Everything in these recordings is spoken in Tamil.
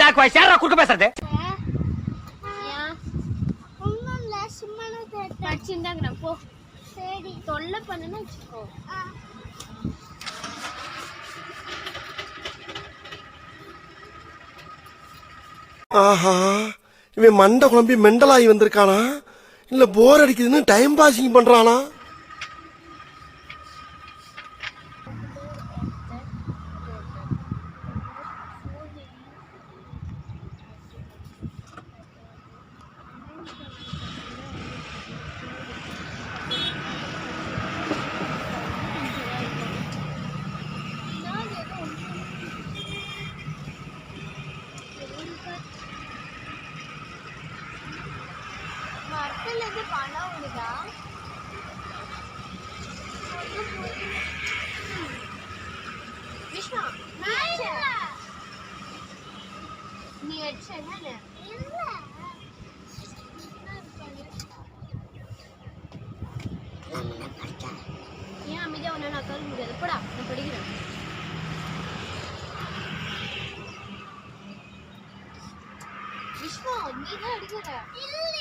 வயசு யாரா குறுக்க பேசுறது. போ. சரி. தொல்லை பண்ணுன்னு வச்சுக்கோ. ஆஹா இவன் மண்டை குழம்பி மெண்டலாகி வந்திருக்கானா? இல்ல போர் அடிக்குதுன்னு டைம் பாசிங் பண்றானா? மரத்துல இருந்து பணம் விடுதா விஷ்ணு நீ அடிச்ச என்ன ஏன் அமைதியா ஒன்னு நான் கல் முடியாது? போடா நான் படிக்கிறேன். விஷ்ணு நீ தான் அடிக்கிற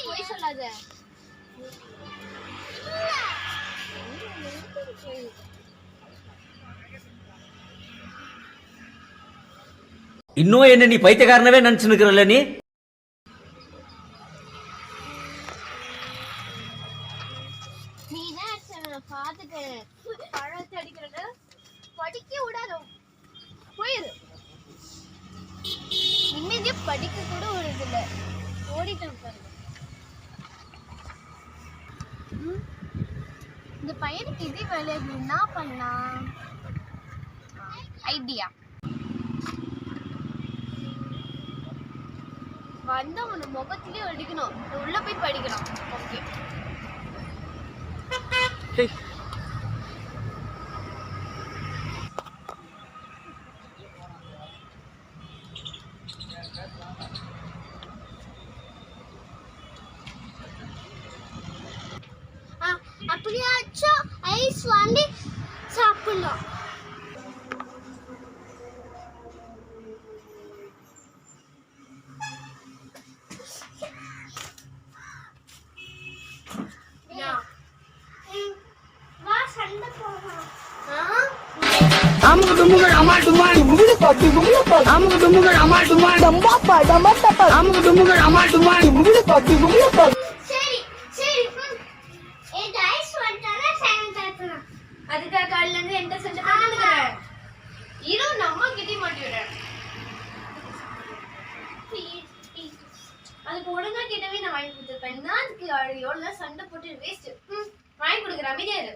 போய் சொல்லாத. இன்னும் என்ன நீ பைத்தியக்காரனவே நினைச்சு நீ? பழத்தை படிக்க விடாத? போயிரு. நிம்மதியா படிக்க கூட ஒரு இதுல பாருங்க. இந்த பையனுக்கு இதே வேலை என்ன பண்ணலாம்? ஐடியா வந்து அவனை முகத்திலே அடிக்கணும் உள்ள போய் படிக்கணும். ஓகே அமுக்கு டுமுகள் அமால் டுமால் அமுக்கு டுமுகள் அமால் டுமால் அமுக்கு டுமுகள் அமால் டுமால் சரி சரி ம். இந்த ஐஸ் வந்துட்டானா சாயங்காலத்துல அதுக்காக காலையில இருந்து சண்டை பண்ணுங்க இரு நம்ம கிட்டே மாட்டிவிடுறேன் அதுக்கு ஒழுங்கா கிட்டவே நான் வாங்கி கொடுத்துருப்பேன். நான் அதுக்கு எவ்வளோ சண்டை போட்டு வேஸ்ட் வாங்கி கொடுக்குறேன் அமைதியா இரு.